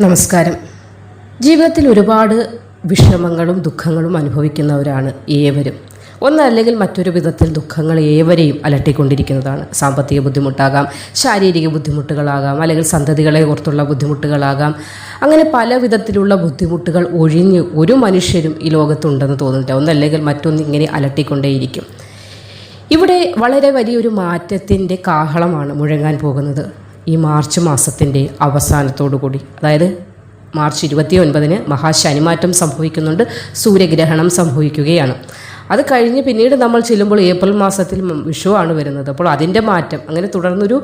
നമസ്കാരം. ജീവിതത്തിൽ ഒരുപാട് വിഷമങ്ങളും ദുഃഖങ്ങളും അനുഭവിക്കുന്നവരാണ് ഏവരും. ഒന്നല്ലെങ്കിൽ മറ്റൊരു വിധത്തിൽ ദുഃഖങ്ങൾ ഏവരെയും അലട്ടിക്കൊണ്ടിരിക്കുന്നതാണ്. സാമ്പത്തിക ബുദ്ധിമുട്ടാകാം ശാരീരിക ബുദ്ധിമുട്ടുകളാകാം അല്ലെങ്കിൽ സന്തതികളെ ഓർത്തുള്ള ബുദ്ധിമുട്ടുകളാകാം. അങ്ങനെ പല വിധത്തിലുള്ള ബുദ്ധിമുട്ടുകൾ ഒഴിഞ്ഞ് ഒരു മനുഷ്യരും ഈ ലോകത്തുണ്ടെന്ന് തോന്നുന്നില്ല. ഒന്നല്ലെങ്കിൽ മറ്റൊന്ന് ഇങ്ങനെ അലട്ടിക്കൊണ്ടേയിരിക്കും. ഇവിടെ വളരെ വലിയൊരു മാറ്റത്തിന്റെ കാഹളമാണ് മുഴങ്ങാൻ പോകുന്നത്. ഈ മാർച്ച് മാസത്തിന്റെ അവസാനത്തോടു കൂടി അതായത് മാർച്ച് ഇരുപത്തി ഒൻപതിന് മഹാശനിമാറ്റം സംഭവിക്കുന്നുണ്ട്. സൂര്യഗ്രഹണം സംഭവിക്കുകയാണ്. അത് കഴിഞ്ഞ് പിന്നീട് നമ്മൾ ചെല്ലുമ്പോൾ ഏപ്രിൽ മാസത്തിൽ വിഷുവാണ് വരുന്നത്. അപ്പോൾ അതിന്റെ മാറ്റം അങ്ങനെ തുടർന്നൊരു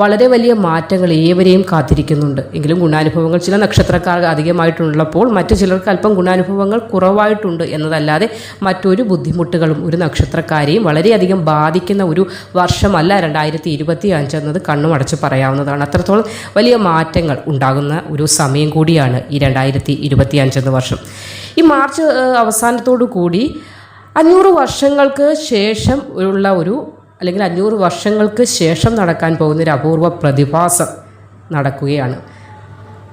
വളരെ വലിയ മാറ്റങ്ങൾ ഏവരെയും കാത്തിരിക്കുന്നുണ്ട്. എങ്കിലും ഗുണാനുഭവങ്ങൾ ചില നക്ഷത്രക്കാർ അധികമായിട്ടുള്ളപ്പോൾ മറ്റു ചിലർക്ക് അല്പം ഗുണാനുഭവങ്ങൾ കുറവായിട്ടുണ്ട് എന്നതല്ലാതെ മറ്റൊരു ബുദ്ധിമുട്ടുകളും ഒരു നക്ഷത്രക്കാരെയും വളരെയധികം ബാധിക്കുന്ന ഒരു വർഷമല്ല രണ്ടായിരത്തി ഇരുപത്തി അഞ്ച് എന്നത് കണ്ണുമടച്ച് പറയാവുന്നതാണ്. അത്രത്തോളം വലിയ മാറ്റങ്ങൾ ഉണ്ടാകുന്ന ഒരു സമയം കൂടിയാണ് ഈ രണ്ടായിരത്തി ഇരുപത്തി അഞ്ചെന്ന വർഷം. ഈ മാർച്ച് അവസാനത്തോടു കൂടി അഞ്ഞൂറ് വർഷങ്ങൾക്ക് ശേഷം ഉള്ള ഒരു അല്ലെങ്കിൽ അഞ്ഞൂറ് വർഷങ്ങൾക്ക് ശേഷം നടക്കാൻ പോകുന്ന ഒരു അപൂർവ പ്രതിഭാസം നടക്കുകയാണ്.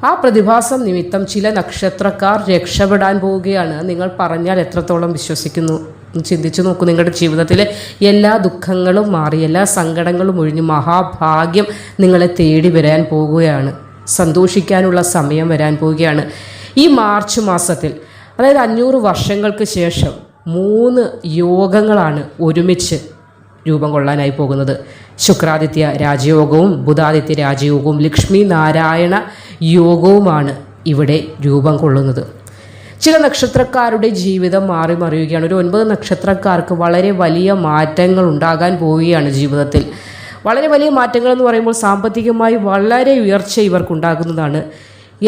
ആ പ്രതിഭാസം നിമിത്തം ചില നക്ഷത്രക്കാർ രക്ഷപ്പെടാൻ പോവുകയാണ്. നിങ്ങൾ പറഞ്ഞാൽ എത്രത്തോളം വിശ്വസിക്കുന്നു ചിന്തിച്ചു നോക്കൂ. നിങ്ങളുടെ ജീവിതത്തിലെ എല്ലാ ദുഃഖങ്ങളും മാറി എല്ലാ സങ്കടങ്ങളും ഒഴിഞ്ഞ് മഹാഭാഗ്യം നിങ്ങളെ തേടി വരാൻ പോവുകയാണ്. സന്തോഷിക്കാനുള്ള സമയം വരാൻ പോവുകയാണ്. ഈ മാർച്ച് മാസത്തിൽ അതായത് അഞ്ഞൂറ് വർഷങ്ങൾക്ക് ശേഷം മൂന്ന് യോഗങ്ങളാണ് ഒരുമിച്ച് രൂപം കൊള്ളാനായി പോകുന്നത്. ശുക്രാദിത്യ രാജയോഗവും ബുധാദിത്യ രാജയോഗവും ലക്ഷ്മി നാരായണ യോഗവുമാണ് ഇവിടെ രൂപം കൊള്ളുന്നത്. ചില നക്ഷത്രക്കാരുടെ ജീവിതം മാറി മറിയുകയാണ്. ഒരു ഒൻപത് നക്ഷത്രക്കാർക്ക് വളരെ വലിയ മാറ്റങ്ങൾ ഉണ്ടാകാൻ പോവുകയാണ് ജീവിതത്തിൽ. വളരെ വലിയ മാറ്റങ്ങൾ എന്ന് പറയുമ്പോൾ സാമ്പത്തികമായി വളരെ ഉയർച്ച ഇവർക്കുണ്ടാകുന്നതാണ്.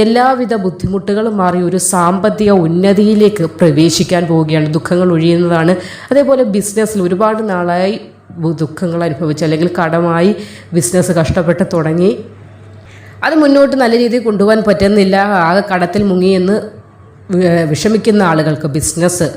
എല്ലാവിധ ബുദ്ധിമുട്ടുകളും മാറി ഒരു സാമ്പത്തിക ഉന്നതിയിലേക്ക് പ്രവേശിക്കാൻ പോവുകയാണ്. ദുഃഖങ്ങൾ ഒഴിയുന്നതാണ്. അതേപോലെ ബിസിനസ്സിൽ ഒരുപാട് നാളായി ദുഃഖങ്ങൾ അനുഭവിച്ച്. അല്ലെങ്കിൽ കടമായി ബിസിനസ് കഷ്ടപ്പെട്ട് തുടങ്ങി. അത് മുന്നോട്ട് നല്ല രീതിയിൽ കൊണ്ടുപോകാൻ പറ്റുന്നില്ല. ആകെ കടത്തിൽ മുങ്ങിയെന്ന് വിഷമിക്കുന്ന ആളുകൾക്ക് ബിസിനസ്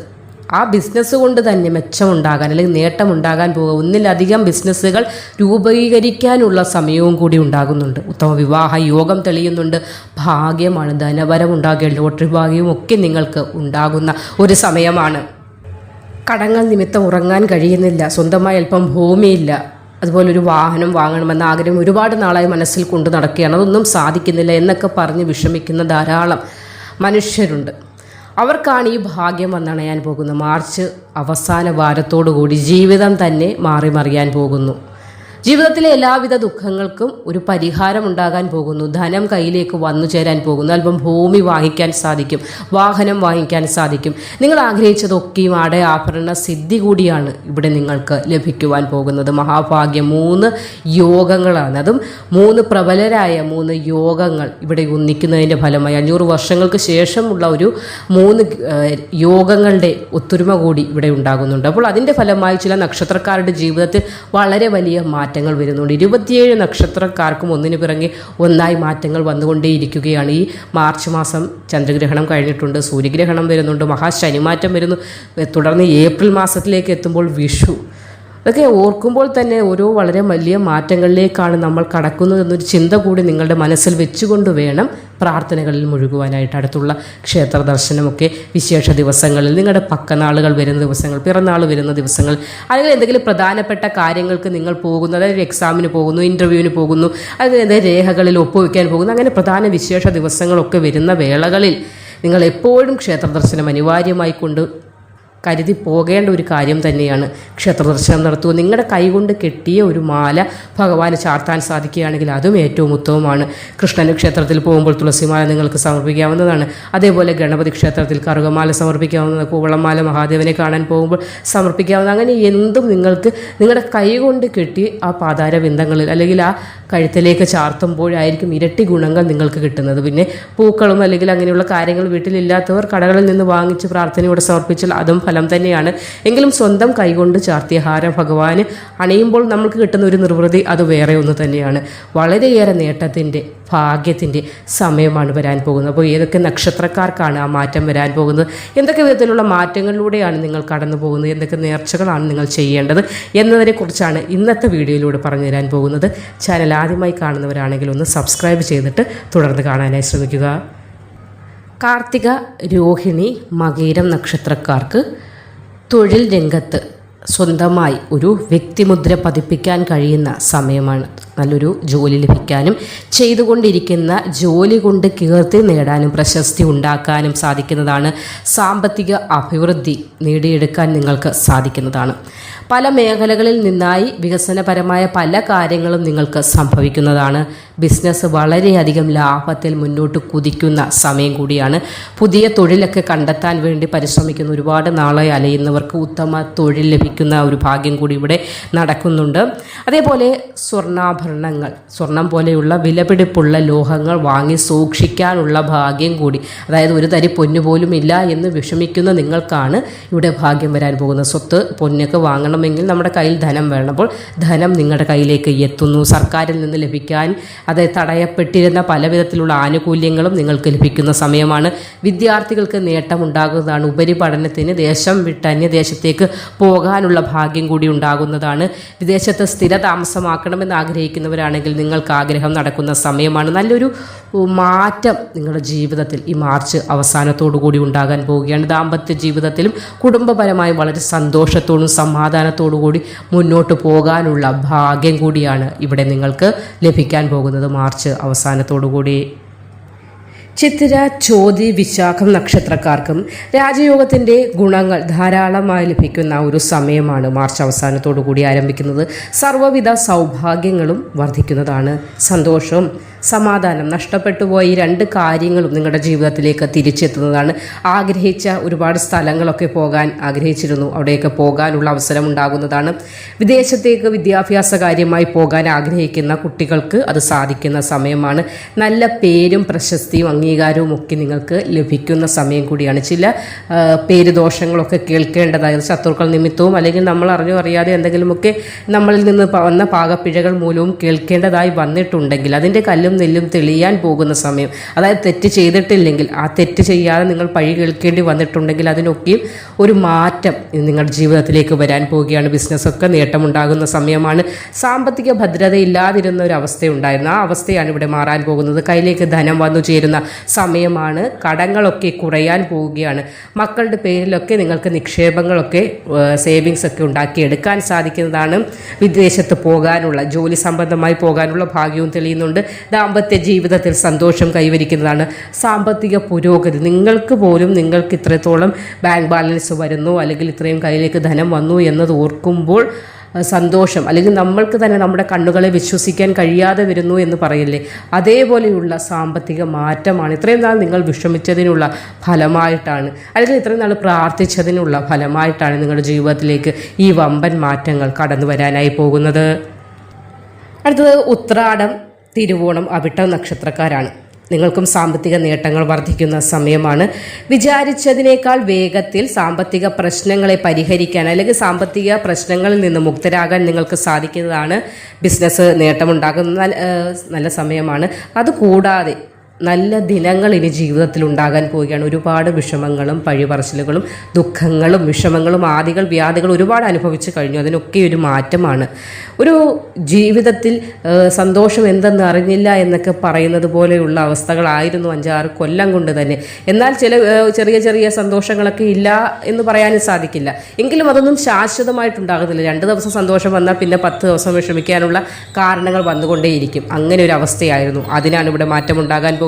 ആ ബിസിനസ് കൊണ്ട് തന്നെ മെച്ചമുണ്ടാകാൻ അല്ലെങ്കിൽ നേട്ടമുണ്ടാകാൻ പോകുക. ഒന്നിലധികം ബിസിനസ്സുകൾ രൂപീകരിക്കാനുള്ള സമയവും കൂടി ഉണ്ടാകുന്നുണ്ട്. ഉത്തമ വിവാഹ യോഗം തെളിയുന്നുണ്ട്. ഭാഗ്യമാണ് ധനവരം ഉണ്ടാകുക ലോട്ടറി ഭാഗ്യവും ഒക്കെ നിങ്ങൾക്ക് ഉണ്ടാകുന്ന ഒരു സമയമാണ്. കടങ്ങൾ നിമിത്തം ഉറങ്ങാൻ കഴിയുന്നില്ല. സ്വന്തമായി അല്പം ഭൂമിയില്ല അതുപോലെ ഒരു വാഹനം വാങ്ങണമെന്ന ആഗ്രഹം ഒരുപാട് നാളായി മനസ്സിൽ കൊണ്ടു നടക്കുകയാണ്. അതൊന്നും സാധിക്കുന്നില്ല എന്നൊക്കെ പറഞ്ഞ് വിഷമിക്കുന്ന ധാരാളം മനുഷ്യരുണ്ട്. അവർക്കാണ് ഈ ഭാഗ്യം വന്നണയാൻ പോകുന്നത്. മാർച്ച് അവസാന വാരത്തോടു കൂടി ജീവിതം തന്നെ മാറി മറിയാൻ പോകുന്നു. ജീവിതത്തിലെ എല്ലാവിധ ദുഃഖങ്ങൾക്കും ഒരു പരിഹാരം ഉണ്ടാകാൻ പോകുന്നു. ധനം കയ്യിലേക്ക് വന്നു ചേരാൻ പോകുന്നു. അല്പം ഭൂമി വാങ്ങിക്കാൻ സാധിക്കും. വാഹനം വാങ്ങിക്കാൻ സാധിക്കും. നിങ്ങൾ ആഗ്രഹിച്ചതൊക്കെയും ആടെ ആഭരണ സിദ്ധി കൂടിയാണ് ഇവിടെ നിങ്ങൾക്ക് ലഭിക്കുവാൻ പോകുന്നത്. മഹാഭാഗ്യം മൂന്ന് യോഗങ്ങളാണ്. അതും മൂന്ന് പ്രബലരായ മൂന്ന് യോഗങ്ങൾ ഇവിടെ ഒന്നിക്കുന്നതിന്റെ ഫലമായി അഞ്ഞൂറ് വർഷങ്ങൾക്ക് ശേഷമുള്ള ഒരു മൂന്ന് യോഗങ്ങളുടെ ഒത്തൊരുമ കൂടി ഇവിടെ ഉണ്ടാകുന്നുണ്ട്. അപ്പോൾ അതിന്റെ ഫലമായി ചില നക്ഷത്രക്കാരുടെ ജീവിതത്തിൽ വളരെ വലിയ മാറ്റങ്ങൾ വരുന്നുണ്ട്. ഇരുപത്തിയേഴ് നക്ഷത്രക്കാർക്കും ഒന്നിനു പിറകെ ഒന്നായി മാറ്റങ്ങൾ വന്നുകൊണ്ടേയിരിക്കുകയാണ്. ഈ മാർച്ച് മാസം ചന്ദ്രഗ്രഹണം കഴിഞ്ഞിട്ടുണ്ട് സൂര്യഗ്രഹണം വരുന്നുണ്ട് മഹാശനിമാറ്റം വരുന്നു. തുടർന്ന് ഏപ്രിൽ മാസത്തിലേക്ക് എത്തുമ്പോൾ വിഷു അതൊക്കെ ഓർക്കുമ്പോൾ തന്നെ ഓരോ വളരെ വലിയ മാറ്റങ്ങളിലേക്കാണ് നമ്മൾ കടക്കുന്നത് എന്നൊരു ചിന്ത കൂടി നിങ്ങളുടെ മനസ്സിൽ വെച്ചുകൊണ്ട് വേണം പ്രാർത്ഥനകളിൽ മുഴുകുവാനായിട്ട്. അടുത്തുള്ള ക്ഷേത്ര ദർശനമൊക്കെ വിശേഷ ദിവസങ്ങളിൽ നിങ്ങളുടെ പക്കനാളുകൾ വരുന്ന ദിവസങ്ങൾ പിറന്നാൾ വരുന്ന ദിവസങ്ങൾ അല്ലെങ്കിൽ എന്തെങ്കിലും പ്രധാനപ്പെട്ട കാര്യങ്ങൾക്ക് നിങ്ങൾ പോകുന്നു അതായത് എക്സാമിന് പോകുന്നു ഇന്റർവ്യൂവിന് പോകുന്നു അല്ലെങ്കിൽ എന്തെങ്കിലും രേഖകളിൽ ഒപ്പുവെക്കാൻ പോകുന്നു അങ്ങനെ പ്രധാന വിശേഷ ദിവസങ്ങളൊക്കെ വരുന്ന വേളകളിൽ നിങ്ങൾ എപ്പോഴും ക്ഷേത്ര ദർശനം അനിവാര്യമായി കൊണ്ട് കരുതി പോകേണ്ട ഒരു കാര്യം തന്നെയാണ് ക്ഷേത്രദർശനം നടത്തുക. നിങ്ങളുടെ കൈകൊണ്ട് കെട്ടിയ ഒരു മാല ഭഗവാന് ചാർത്താൻ സാധിക്കുകയാണെങ്കിൽ അതും ഏറ്റവും ഉത്തമമാണ്. കൃഷ്ണന് ക്ഷേത്രത്തിൽ പോകുമ്പോൾ തുളസിമാല നിങ്ങൾക്ക് സമർപ്പിക്കാവുന്നതാണ്. അതേപോലെ ഗണപതി ക്ഷേത്രത്തിൽ കറുകമാല സമർപ്പിക്കാവുന്നതാണ്. കൂവളമാല മഹാദേവനെ കാണാൻ പോകുമ്പോൾ സമർപ്പിക്കാവുന്ന അങ്ങനെ എന്തും നിങ്ങൾക്ക് നിങ്ങളുടെ കൈ കൊണ്ട് കെട്ടി ആ പാതാര ബിന്ദങ്ങളിൽ അല്ലെങ്കിൽ ആ കഴുത്തിലേക്ക് ചാർത്തുമ്പോഴായിരിക്കും ഇരട്ടി ഗുണങ്ങൾ നിങ്ങൾക്ക് കിട്ടുന്നത്. പിന്നെ പൂക്കളും അല്ലെങ്കിൽ അങ്ങനെയുള്ള കാര്യങ്ങൾ വീട്ടിലില്ലാത്തവർ കടകളിൽ നിന്ന് വാങ്ങിച്ച് പ്രാർത്ഥനയോടെ സമർപ്പിച്ചാൽ അതും ഫലം തന്നെയാണ്. എങ്കിലും സ്വന്തം കൈകൊണ്ട് ചാർത്തിയ ഹാരം ഭഗവാന് അണിയുമ്പോൾ നമുക്ക് കിട്ടുന്ന ഒരു നിർവൃതി അത് വേറെ ഒന്ന് തന്നെയാണ്. വളരെയേറെ നേട്ടത്തിന്റെ ഭാഗ്യത്തിന്റെ സമയമാണ് വരാൻ പോകുന്നത്. അപ്പോൾ ഏതൊക്കെ നക്ഷത്രക്കാർക്കാണ് ആ മാറ്റം വരാൻ പോകുന്നത്? എന്തൊക്കെ വിധത്തിലുള്ള മാറ്റങ്ങളിലൂടെയാണ് നിങ്ങൾ കടന്നു പോകുന്നത്? എന്തൊക്കെ നേർച്ചകളാണ് നിങ്ങൾ ചെയ്യേണ്ടത് എന്നതിനെക്കുറിച്ചാണ് ഇന്നത്തെ വീഡിയോയിലൂടെ പറഞ്ഞു തരാൻ പോകുന്നത്. ചാനൽ ആദ്യമായി കാണുന്നവരാണെങ്കിൽ ഒന്ന് സബ്സ്ക്രൈബ് ചെയ്തിട്ട് തുടർന്ന് കാണാനായി ശ്രമിക്കുക. കാർത്തിക രോഹിണി മകീരം നക്ഷത്രക്കാർക്ക് തൊഴിൽ രംഗത്ത് സ്വന്തമായി ഒരു വ്യക്തിമുദ്ര പതിപ്പിക്കാൻ കഴിയുന്ന സമയമാണ്. നല്ലൊരു ജോലി ലഭിക്കാനും ചെയ്തുകൊണ്ടിരിക്കുന്ന ജോലി കൊണ്ട് കീർത്തി നേടാനും പ്രശസ്തി ഉണ്ടാക്കാനും സാധിക്കുന്നതാണ്. സാമ്പത്തിക അഭിവൃദ്ധി നേടിയെടുക്കാൻ നിങ്ങൾക്ക് സാധിക്കുന്നതാണ്. പല മേഖലകളിൽ നിന്നായി വികസനപരമായ പല കാര്യങ്ങളും നിങ്ങൾക്ക് സംഭവിക്കുന്നതാണ്. ബിസിനസ് വളരെയധികം ലാഭത്തിൽ മുന്നോട്ട് കുതിക്കുന്ന സമയം കൂടിയാണ്. പുതിയ തൊഴിലൊക്കെ കണ്ടെത്താൻ വേണ്ടി പരിശ്രമിക്കുന്ന ഒരുപാട് നാളെ അലയുന്നവർക്ക് ഉത്തമ തൊഴിൽ ലഭിക്കുന്ന ഒരു ഭാഗ്യം കൂടി ഇവിടെ നടക്കുന്നുണ്ട്. അതേപോലെ സ്വർണാഭരണങ്ങൾ സ്വർണം പോലെയുള്ള വിലപിടിപ്പുള്ള ലോഹങ്ങൾ വാങ്ങി സൂക്ഷിക്കാനുള്ള ഭാഗ്യം കൂടി. അതായത് ഒരു തരി പൊന്നു പോലും ഇല്ല എന്ന് വിഷമിക്കുന്ന നിങ്ങൾക്കാണ് ഇവിടെ ഭാഗ്യം വരാൻ പോകുന്നത്. സ്വത്ത് പൊന്നൊക്കെ വാങ്ങണമെങ്കിൽ നമ്മുടെ കയ്യിൽ ധനം വേണം. അപ്പോൾ ധനം നിങ്ങളുടെ കയ്യിലേക്ക് എത്തുന്നു. സർക്കാരിൽ നിന്ന് ലഭിക്കാൻ അത് തടയപ്പെട്ടിരുന്ന പല വിധത്തിലുള്ള ആനുകൂല്യങ്ങളും നിങ്ങൾക്ക് ലഭിക്കുന്ന സമയമാണ്. വിദ്യാർത്ഥികൾക്ക് നേട്ടമുണ്ടാകുന്നതാണ്. ഉപരിപഠനത്തിന് ദേശം വിട്ട് അന്യദേശത്തേക്ക് പോകാനുള്ള ഭാഗ്യം കൂടി ഉണ്ടാകുന്നതാണ്. വിദേശത്ത് സ്ഥിര താമസമാക്കണമെന്ന് ആഗ്രഹിക്കുന്നവരാണെങ്കിൽ നിങ്ങൾക്ക് ആഗ്രഹം നടക്കുന്ന സമയമാണ്. നല്ലൊരു മാറ്റം നിങ്ങളുടെ ജീവിതത്തിൽ ഈ മാർച്ച് അവസാനത്തോടു കൂടി ഉണ്ടാകാൻ പോവുകയാണ്. ദാമ്പത്യ ജീവിതത്തിലും കുടുംബപരമായി വളരെ സന്തോഷത്തോടും സമാധാനത്തോടു കൂടി മുന്നോട്ട് പോകാനുള്ള ഭാഗ്യം കൂടിയാണ് ഇവിടെ നിങ്ങൾക്ക് ലഭിക്കാൻ പോകുന്നത്. മാർച്ച് അവസാനത്തോടു കൂടി ചിത്തിര ചോതി വിശാഖം നക്ഷത്രക്കാർക്കും രാജയോഗത്തിന്റെ ഗുണങ്ങൾ ധാരാളമായി ലഭിക്കുന്ന ഒരു സമയമാണ് മാർച്ച് അവസാനത്തോടു കൂടി ആരംഭിക്കുന്നത്. സർവവിധ സൗഭാഗ്യങ്ങളും വർദ്ധിക്കുന്നതാണ് സന്തോഷവും സമാധാനം നഷ്ടപ്പെട്ടു പോയ ഈ രണ്ട് കാര്യങ്ങളും നിങ്ങളുടെ ജീവിതത്തിലേക്ക് തിരിച്ചെത്തുന്നതാണ്. ആഗ്രഹിച്ച ഒരുപാട് സ്ഥലങ്ങളൊക്കെ പോകാൻ ആഗ്രഹിച്ചിരുന്നു. അവിടെയൊക്കെ പോകാനുള്ള അവസരം ഉണ്ടാകുന്നതാണ്. വിദേശത്തേക്ക് വിദ്യാഭ്യാസ കാര്യമായി പോകാൻ ആഗ്രഹിക്കുന്ന കുട്ടികൾക്ക് അത് സാധിക്കുന്ന സമയമാണ്. നല്ല പേരും പ്രശസ്തിയും അംഗീകാരവും ഒക്കെ നിങ്ങൾക്ക് ലഭിക്കുന്ന സമയം കൂടിയാണ്. ചില പേര് ദോഷങ്ങളൊക്കെ കേൾക്കേണ്ടതായത് ശത്രുക്കൾ നിമിത്തവും അല്ലെങ്കിൽ നമ്മൾ അറിഞ്ഞോ അറിയാതെ എന്തെങ്കിലുമൊക്കെ നമ്മളിൽ നിന്ന് വന്ന പാകപ്പിഴകൾ മൂലവും കേൾക്കേണ്ടതായി വന്നിട്ടുണ്ടെങ്കിൽ അതിന്റെ കല്ലും നെല്ലും തെളിയാൻ പോകുന്ന സമയം അതായത് തെറ്റ് ചെയ്തിട്ടില്ലെങ്കിൽ ആ തെറ്റ് ചെയ്യാതെ നിങ്ങൾ പഴി കേൾക്കേണ്ടി വന്നിട്ടുണ്ടെങ്കിൽ അതിനൊക്കെയും ഒരു മാറ്റം നിങ്ങളുടെ ജീവിതത്തിലേക്ക് വരാൻ പോവുകയാണ് ബിസിനസ്സൊക്കെ നേട്ടമുണ്ടാകുന്ന സമയമാണ്. സാമ്പത്തിക ഭദ്രത ഇല്ലാതിരുന്ന ഒരു അവസ്ഥയുണ്ടായിരുന്നു. ആ അവസ്ഥയാണ് ഇവിടെ മാറാൻ പോകുന്നത്. കയ്യിലേക്ക് ധനം വന്നു ചേരുന്ന സമയമാണ്. കടങ്ങളൊക്കെ കുറയാൻ പോവുകയാണ്. മക്കളുടെ പേരിലൊക്കെ നിങ്ങൾക്ക് നിക്ഷേപങ്ങളൊക്കെ സേവിങ്സ് ഒക്കെ ഉണ്ടാക്കിയെടുക്കാൻ സാധിക്കുന്നതാണ് വിദേശത്ത് പോകാനുള്ള ജോലി സംബന്ധമായി പോകാനുള്ള ഭാഗ്യവും തെളിയുന്നുണ്ട്. ദാമ്പത്യ ജീവിതത്തിൽ സന്തോഷം കൈവരിക്കുന്നതാണ്. സാമ്പത്തിക പുരോഗതി നിങ്ങൾക്ക് പോലും നിങ്ങൾക്ക് ഇത്രത്തോളം ബാങ്ക് ബാലൻസ് വരുന്നു അല്ലെങ്കിൽ ഇത്രയും കയ്യിലേക്ക് ധനം വന്നു എന്നത് ഓർക്കുമ്പോൾ സന്തോഷം. അല്ലെങ്കിൽ നമ്മൾക്ക് തന്നെ നമ്മുടെ കണ്ണുകളെ വിശ്വസിക്കാൻ കഴിയാതെ വരുന്നു എന്ന് പറയില്ലേ? അതേപോലെയുള്ള സാമ്പത്തിക മാറ്റമാണ് ഇത്രയും നാൾ നിങ്ങൾ വിഷമിച്ചതിനുള്ള ഫലമായിട്ടാണ്. അല്ലെങ്കിൽ ഇത്രയും നാൾ പ്രാർത്ഥിച്ചതിനുള്ള ഫലമായിട്ടാണ് നിങ്ങളുടെ ജീവിതത്തിലേക്ക് ഈ വമ്പൻ മാറ്റങ്ങൾ കടന്നു വരാനായി പോകുന്നത്. അടുത്തത് ഉത്രാടം തിരുവോണം അവിട്ട നക്ഷത്രക്കാരാണ്. നിങ്ങൾക്കും സാമ്പത്തിക നേട്ടങ്ങൾ വർദ്ധിക്കുന്ന സമയമാണ്. വിചാരിച്ചതിനേക്കാൾ വേഗത്തിൽ സാമ്പത്തിക പ്രശ്നങ്ങളെ പരിഹരിക്കാൻ അല്ലെങ്കിൽ സാമ്പത്തിക പ്രശ്നങ്ങളിൽ നിന്ന് മുക്തരാകാൻ നിങ്ങൾക്ക് സാധിക്കുന്നതാണ് ബിസിനസ് നേട്ടമുണ്ടാകുന്ന നല്ല- സമയമാണ്. അതുകൂടാതെ നല്ല ദിനങ്ങൾ ഇനി ജീവിതത്തിൽ ഉണ്ടാകാൻ പോവുകയാണ്. ഒരുപാട് വിഷമങ്ങളും പഴിപറച്ചിലുകളും ദുഃഖങ്ങളും വിഷമങ്ങളും ആദികൾ വ്യാധികൾ ഒരുപാട് അനുഭവിച്ചു കഴിഞ്ഞു. അതിനൊക്കെ ഒരു മാറ്റമാണ്. ഒരു ജീവിതത്തിൽ സന്തോഷം എന്തെന്ന് അറിഞ്ഞില്ല എന്നൊക്കെ പറയുന്നത് പോലെയുള്ള അവസ്ഥകളായിരുന്നു അഞ്ചാറ് കൊല്ലം കൊണ്ട് തന്നെ. എന്നാൽ ചില ചെറിയ ചെറിയ സന്തോഷങ്ങളൊക്കെ ഇല്ല എന്ന് പറയാനും സാധിക്കില്ല. എങ്കിലും അതൊന്നും ശാശ്വതമായിട്ടുണ്ടാകുന്നില്ല. രണ്ട് ദിവസം സന്തോഷം വന്നാൽ പിന്നെ പത്ത് ദിവസം വിഷമിക്കാനുള്ള കാരണങ്ങൾ വന്നുകൊണ്ടേയിരിക്കും. അങ്ങനെ ഒരു അവസ്ഥയായിരുന്നു. അതിനാണ് ഇവിടെ മാറ്റമുണ്ടാകാൻ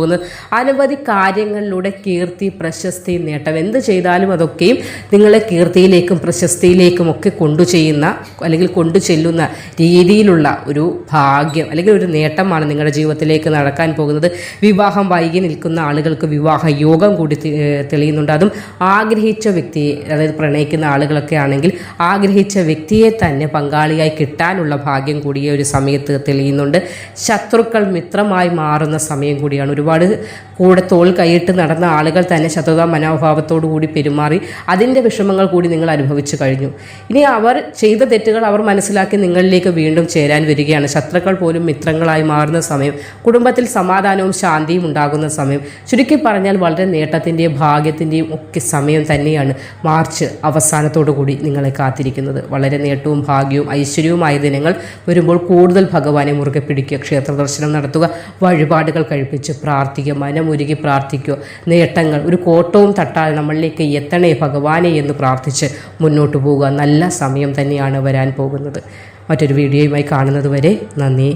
അനവധി കാര്യങ്ങളിലൂടെ കീർത്തി പ്രശസ്തി നേട്ടം. എന്ത് ചെയ്താലും അതൊക്കെയും നിങ്ങളെ കീർത്തിയിലേക്കും പ്രശസ്തിയിലേക്കും ഒക്കെ കൊണ്ടു ചെയ്യുന്ന അല്ലെങ്കിൽ കൊണ്ടു ചെല്ലുന്ന രീതിയിലുള്ള ഒരു ഭാഗ്യം അല്ലെങ്കിൽ ഒരു നേട്ടമാണ് നിങ്ങളുടെ ജീവിതത്തിലേക്ക് നടക്കാൻ പോകുന്നത്. വിവാഹം വൈകി നിൽക്കുന്ന ആളുകൾക്ക് വിവാഹ യോഗം കൂടി തെളിയുന്നുണ്ട്. അതും ആഗ്രഹിച്ച വ്യക്തിയെ അതായത് പ്രണയിക്കുന്ന ആളുകളൊക്കെ ആണെങ്കിൽ ആഗ്രഹിച്ച വ്യക്തിയെ തന്നെ പങ്കാളിയായി കിട്ടാനുള്ള ഭാഗ്യം കൂടിയ ഒരു സമയത്ത് തെളിയുന്നുണ്ട്. ശത്രുക്കൾ മിത്രമായി മാറുന്ന സമയം കൂടിയാണ്. ഒരുപാട് കൂടെ തോൾ കൈയിട്ട് നടന്ന ആളുകൾ തന്നെ ശത്രുതാ മനോഭാവത്തോടു കൂടി പെരുമാറി അതിന്റെ വിഷമങ്ങൾ കൂടി നിങ്ങൾ അനുഭവിച്ചു കഴിഞ്ഞു. ഇനി അവർ ചെയ്ത തെറ്റുകൾ അവർ മനസ്സിലാക്കി നിങ്ങളിലേക്ക് വീണ്ടും ചേരാൻ വരികയാണ്. ശത്രുക്കൾ പോലും മിത്രങ്ങളായി മാറുന്ന സമയം കുടുംബത്തിൽ സമാധാനവും ശാന്തിയും ഉണ്ടാകുന്ന സമയം ചുരുക്കി പറഞ്ഞാൽ വളരെ നേട്ടത്തിന്റെയും ഭാഗ്യത്തിന്റെയും ഒക്കെ സമയം തന്നെയാണ് മാർച്ച് അവസാനത്തോടു കൂടി നിങ്ങളെ കാത്തിരിക്കുന്നത്. വളരെ നേട്ടവും ഭാഗ്യവും ഐശ്വര്യവുമായ ദിനങ്ങൾ വരുമ്പോൾ കൂടുതൽ ഭഗവാനെ മുറുകെ പിടിക്കുക ക്ഷേത്ര ദർശനം നടത്തുക വഴിപാടുകൾ കഴിപ്പിച്ച് പ്രാർത്ഥിക്കുക പ്രാർത്ഥിക്കുക മനമുരുകി പ്രാർത്ഥിക്കുക നേട്ടങ്ങൾ ഒരു കോട്ടവും തട്ടാതെ നമ്മളിലേക്ക് എത്തണേ ഭഗവാനെ എന്ന് പ്രാർത്ഥിച്ച് മുന്നോട്ട് പോകുക നല്ല സമയം തന്നെയാണ് വരാൻ പോകുന്നത്. മറ്റൊരു വീഡിയോയുമായി കാണുന്നത് വരെ നന്ദി.